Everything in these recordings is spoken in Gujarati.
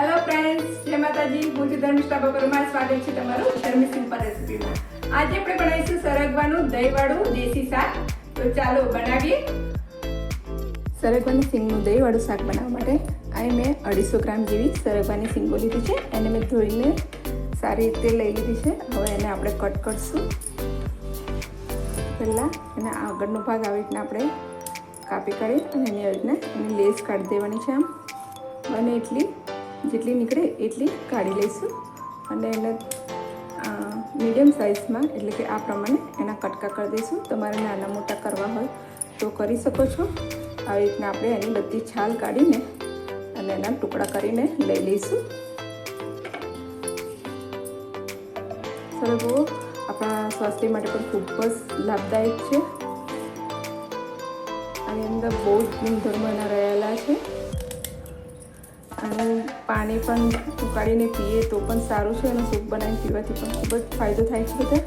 માતાજી. હું છું ધર્મિષ્ઠા બકરમાં સ્વાગત છે તમારું ધર્મી સિમ્પલ રેસીપીમાં. આજે આપણે બનાવીશું સરગવાનું દહીંવાળું દેશી શાક. તો ચાલો બનાવીએ. સરગવાની સિંગનું દહીંવાળું શાક બનાવવા માટે અહીં મેં અઢીસો ગ્રામ જેવી સરગવાની સિંગો લીધી છે. એને મેં ધોઈને સારી રીતે લઈ લીધી છે. હવે એને આપણે કટ કરશું. પહેલાં એના આગળનો ભાગ આવી રીતના આપણે કાપી કાઢી અને એની રીતના એની લેસ કાઢી દેવાની છે આમ. બને એટલી. જેટલી નીકળે એટલી કાઢી લઈશું. અને એને મીડિયમ સાઇઝમાં એટલે કે આ પ્રમાણે એના કટકા કરી દઈશું. તમારે નાના મોટા કરવા હોય તો કરી શકો છો. આવી રીતના આપણે એની બધી છાલ કાઢીને અને એના ટુકડા કરીને લઈ લઈશું. સરગવો આપણા સ્વાસ્થ્ય માટે પણ ખૂબ જ લાભદાયક છે. આની અંદર બહુ જ ગુણધર્મ એના રહેલા છે. અને પાણી પણ ઉકાળીને પીએ તો પણ સારું છે અને સૂપ બનાવીને પીવાથી પણ ખૂબ જ ફાયદો થાય છે બધા.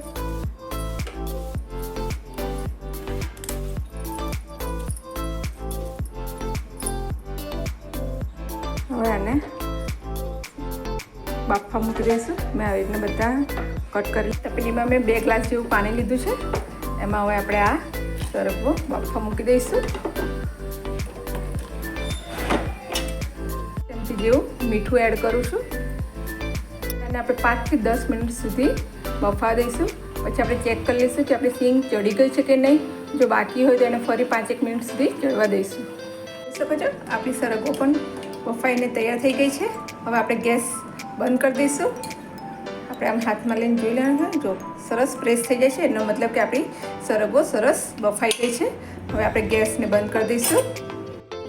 હવે આને બાફા મૂકી દઈશું મેં આવી રીતના બધા કટ કરી તપેલીમાં મેં બે ગ્લાસ જેવું પાણી લીધું છે. એમાં હવે આપણે આ સરગવો બાફા મૂકી દઈશું. જેવું મીઠું એડ કરું છું. અને આપણે પાંચથી દસ મિનિટ સુધી બફા દઈશું. પછી આપણે ચેક કરી લઈશું કે આપણી સિંગ ચડી ગઈ છે કે નહીં. જો બાકી હોય તો એને ફરી પાંચેક મિનિટ સુધી ચડવા દઈશું. શકો છો, આપણી સરગો પણ બફાઈને તૈયાર થઈ ગઈ છે. હવે આપણે ગેસ બંધ કરી દઈશું. આપણે આમ હાથમાં લઈને જોઈ લેવાનું જો સરસ પ્રેસ થઈ જાય છે. એનો મતલબ કે આપણી સરગો સરસ બફાઈ ગઈ છે. હવે આપણે ગેસને બંધ કરી દઈશું.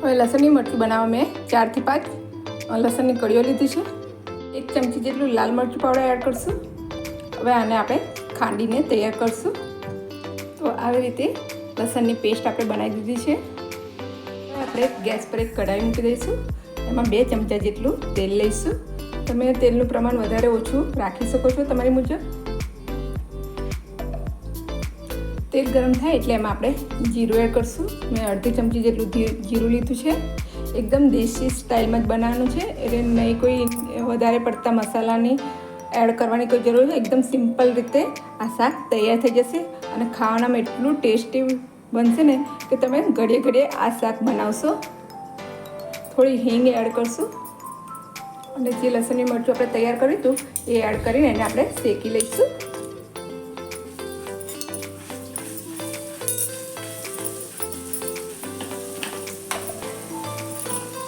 હવે લસણની મઠું બનાવવા મેં ચારથી પાંચ લસણની કળીઓ લીધી છે. એક ચમચી જેટલું લાલ મરચું પાવડર એડ કરશું. હવે આને આપણે ખાંડીને તૈયાર કરશું. તો આવી રીતે લસણની પેસ્ટ આપણે બનાવી દીધી છે. આપણે ગેસ પર એક કઢાઈ મૂકી દઈશું. એમાં બે ચમચા જેટલું તેલ લઈશું. તમે તેલનું પ્રમાણ વધારે ઓછું રાખી શકો છો તમારી મુજબ. તેલ ગરમ થાય એટલે એમાં આપણે જીરું એડ કરશું. મેં અડધી ચમચી જેટલું જીરું લીધું છે. એકદમ દેશી સ્ટાઇલમાં જ બનાવવાનું છે. એટલે નહીં કોઈ વધારે પડતા મસાલાની એડ કરવાની કોઈ જરૂર છે એકદમ સિમ્પલ રીતે આ શાક તૈયાર થઈ જશે અને ખાવાનામાં એટલું ટેસ્ટી બનશે ને કે તમે ઘડીએ ઘડીએ આ શાક બનાવશો. થોડી હિંગ એડ કરશું અને જે લસણની મરચું આપણે તૈયાર કર્યું હતું એ એડ કરીને એને આપણે શેકી લઈશું.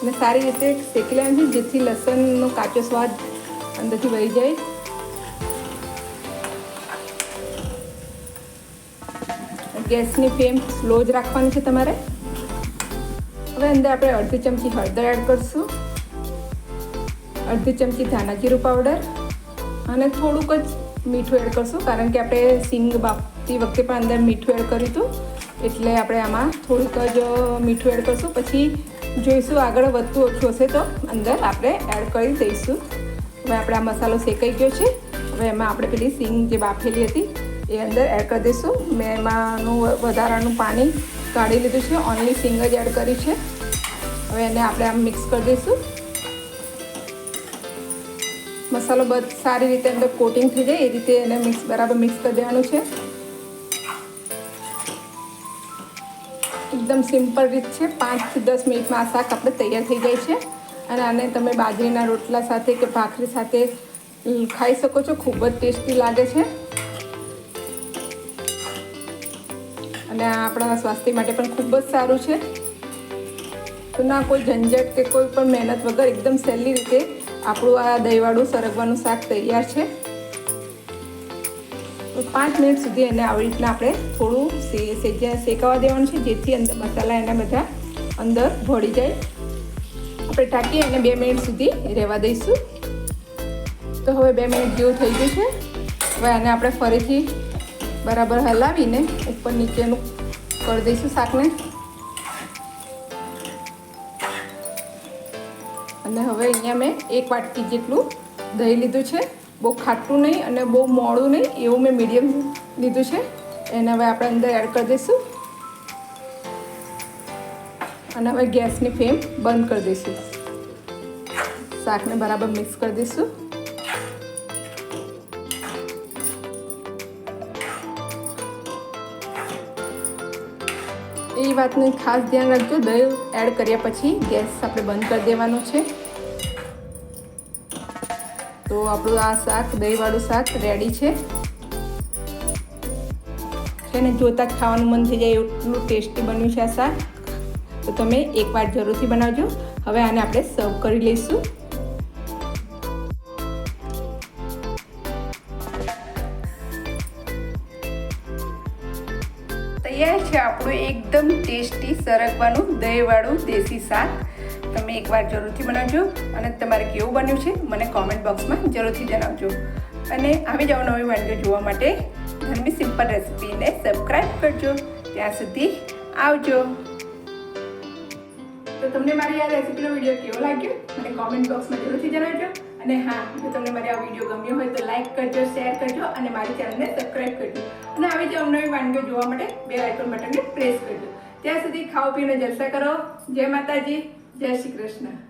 અને સારી રીતે શેકી લેવાનું છે, જેથી લસણનો કાચો સ્વાદ અંદરથી વહી જાય. ગેસની ફ્લેમ સ્લો જ રાખવાની છે તમારે. હવે અંદર આપણે અડધી ચમચી હળદર એડ કરીશું. અડધી ચમચી ધાણા જીરું પાવડર અને થોડુંક જ મીઠું એડ કરીશું, કારણ કે આપણે સિંગ બાફતી વખતે પણ અંદર મીઠું એડ કર્યું હતું. એટલે આપણે આમાં થોડુંક જ મીઠું એડ કરીશું. પછી જોઈશું આગળ વધતું ઓછું હશે તો. અંદર આપણે એડ કરી દઈશું. હવે આપણે આ મસાલો શેકાઈ ગયો છે. હવે એમાં આપણે પેલી સિંગ જે બાફેલી હતી, એ અંદર એડ કરી દઈશું. મેં એમાંનું વધારાનું પાણી કાઢી લીધું છે. ઓનલી સિંગ જ એડ કરી છે. હવે એને આપણે આમ મિક્સ કરી દઈશું. મસાલો બધ, સારી રીતે અંદર કોટિંગ થઈ જાય. એ રીતે એને મિક્સ બરાબર મિક્સ કરી દેવાનું છે. એકદમ સિમ્પલ રીત છે. પાંચથી દસ મિનિટમાં આ શાક આપણે તૈયાર થઈ જાય છે. અને આને તમે બાજરીના રોટલા સાથે કે ભાખરી સાથે ખાઈ શકો છો. ખૂબ જ ટેસ્ટી લાગે છે. અને આપણા સ્વાસ્થ્ય માટે પણ ખૂબ જ સારું છે. તો ના, કોઈ ઝંઝટ કે કોઈ પણ મહેનત વગર એકદમ સહેલી રીતે આપણું આ દહીંવાળું સરગવાનું શાક તૈયાર છે. પાંચ મિનિટ સુધી એને આવી રીતના આપણે થોડું સેજ્યા શેકાવા દેવાનું છે, જેથી અંદર મસાલા એના બધા અંદર ભળી જાય. આપણે ટાંકી અને બે મિનિટ સુધી રહેવા દઈશું. તો હવે બે મિનિટ જેવું થઈ ગયું છે. હવે આને આપણે ફરીથી બરાબર હલાવીને ઉપર નીચેનું કરી દઈશું શાકને. અને હવે અહીંયા મેં એક વાટકી જેટલું દહીં લીધું છે. બહુ ખાટું નહીં અને બહુ મોડું નહીં એવું મેં મીડિયમ લીધું છે. એને હવે આપણે અંદર એડ કરી દઈશું. અને હવે ગેસની ફ્લેમ બંધ કરી દઈશું. શાકને બરાબર મિક્સ કરી દઈશું. એ વાતનું ખાસ ધ્યાન રાખજો. દહીં એડ કર્યા પછી ગેસ આપણે બંધ કરી દેવાનું છે. તો આપણું આ શાક, દહીંવાળું શાક રેડી છે. એને જોતાં જ ખાવાનું મન થઈ જાય એટલું ટેસ્ટી બન્યું છે આ શાક. તો તમે એકવાર જરૂરથી બનાવજો. હવે આને આપણે સર્વ કરી લઈશું. તૈયાર છે આપણું એકદમ ટેસ્ટી સરગવાનું દહીંવાળું દેશી શાક. તમે એકવાર જરૂરથી બનાવજો અને તમારે કેવું બન્યું છે મને કોમેન્ટ બોક્સમાં જરૂરથી જણાવજો. અને આવી જાઓ નવી વાનગીઓ જોવા માટે ધર્મી સિમ્પલ રેસિપીને સબસ્ક્રાઈબ કરજો. ત્યાં સુધી આવજો. તો તમને મારી આ રેસિપીનો વીડિયો કેવો લાગ્યો? મને કોમેન્ટ બોક્સમાં જરૂરથી જણાવજો. અને હા, જો તમને મારી આ વીડિયો ગમ્યો હોય તો લાઈક કરજો શેર કરજો અને મારી ચેનલને સબસ્ક્રાઈબ કરજો. અને આવી જ અવનવી વાનગીઓ જોવા માટે બે આઇકોન બટનને પ્રેસ કરજો. ત્યાં સુધી ખાઓ પીને જલસા કરો. જય માતાજી, જય શ્રી કૃષ્ણ.